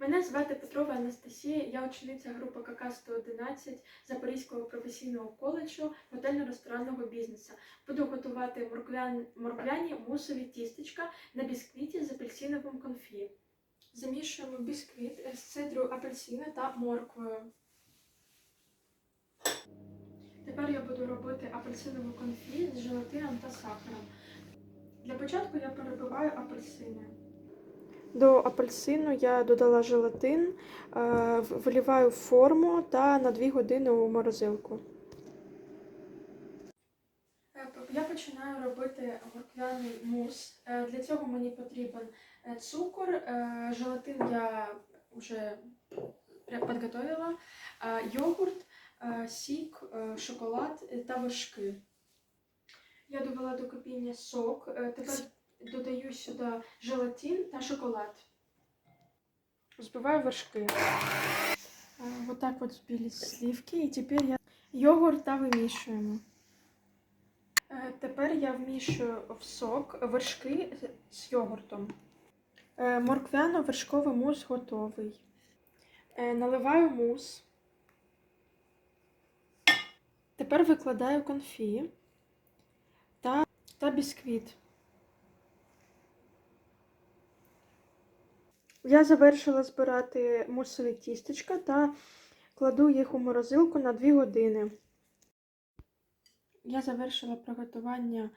Мене звати Петрова Анастасія, я учениця групи КК 111 Запорізького професійного коледжу готельно-ресторанного бізнесу. Буду готувати морквян- морквяні мусові тістечка на бісквіті з апельсиновим конфі. Замішуємо бісквіт з цидрою апельсина та морквою. Тепер я буду робити апельсинову конфі з желатином та сахаром. Для початку я перебиваю апельсини. До апельсину я додала желатин, е, в- виліваю форму та на 2 години у морозилку. Е, Я починаю робити морквяний мус. Е, Для цього мені потрібен цукор, желатин я вже підготовила, йогурт, сік, шоколад та вершки. Я довела до кипіння сок. Тепер додаю сюди желатин та шоколад. Збиваю вершки. Е, Вот так вот збили сливки. І тепер я йогурт та вимішуємо. Е, Тепер я вмішую в сок вершки з- йогуртом. Е, Морквяно-вершковий мус готовий. Наливаю мус. Тепер викладаю конфі та, та бісквіт. Я завершила збирати мусові тістечка та кладу їх у морозилку на 2 години. Я завершила приготування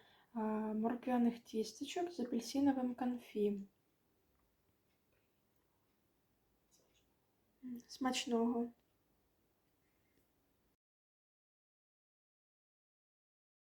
морквяних тістечок з апельсиновим конфі. Смачного.